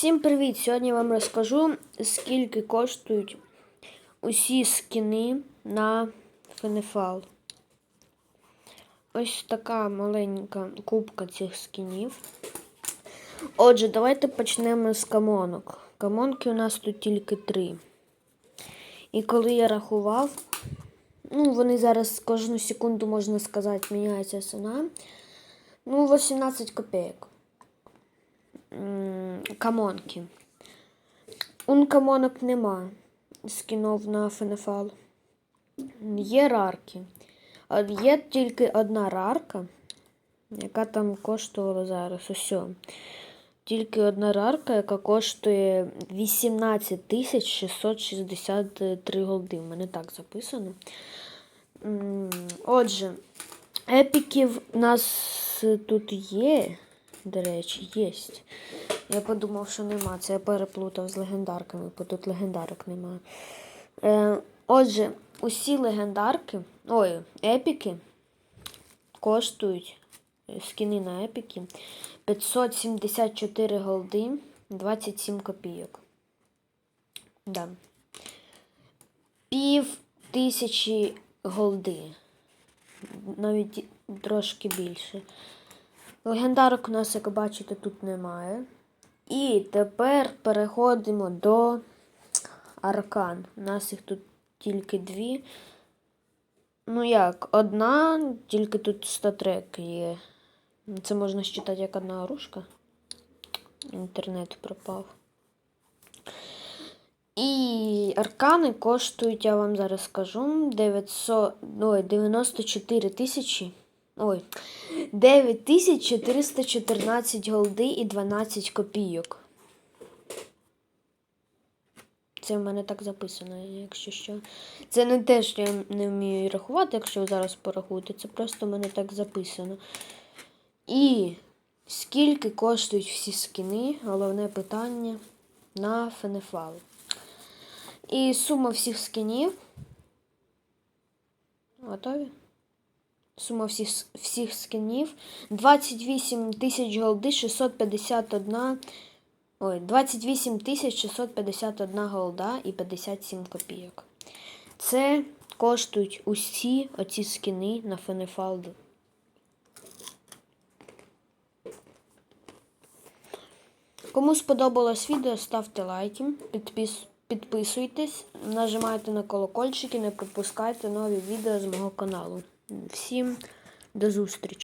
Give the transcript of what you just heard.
Всім привіт! Сьогодні я вам розкажу, скільки коштують усі скини на Фенефал. Ось така маленька кубка цих скінів. Отже, давайте почнемо з камонок. Камонки у нас тут тільки три. І коли я рахував, ну, вони зараз кожну секунду, можна сказати, міняється ціна. Ну, 18 копійок. Камонки. Un камонок нема. Скинув на Фенефал. Є рарки. Є тільки одна рарка, яка там коштувала зараз. Ось. Тільки одна рарка, яка коштує 18 тисяч 663 голди. У мене так записано. Отже, епіків у нас тут є. До речі, є. Я подумав, що нема. Це я переплутав з легендарками, бо тут легендарок немає. Е, отже, усі легендарки, ой, епіки коштують е, скіни на епіки 574 голди 27 копійок. Да. Пів тисячі голди. Навіть трошки більше. Легендарок у нас, як бачите, тут немає. І тепер переходимо до аркан. У нас їх тут тільки дві. Ну як, одна, тільки тут статрек є. Це можна считати як одна оружка. Інтернет пропав. І аркани коштують, я вам зараз скажу, 900, ой, 94 тисячі. Ой, 9414 голди і 12 копійок. Це в мене так записано, якщо що. Це не те, що я не вмію рахувати, якщо зараз порахуєте. Це просто в мене так записано. І скільки коштують всі скини? Головне питання на Фенефал. І сума всіх скинів. Готові? Сума всіх, всіх скинів 28 тисяч голди 651. Ой, 28 тисяч 651 голда і 57 копійок. Це коштують усі оці скини на Фенефалду. Кому сподобалось відео, ставте лайки, підпис, підписуйтесь, нажимайте на колокольчики, не пропускайте нові відео з мого каналу. Всім до зустрічі!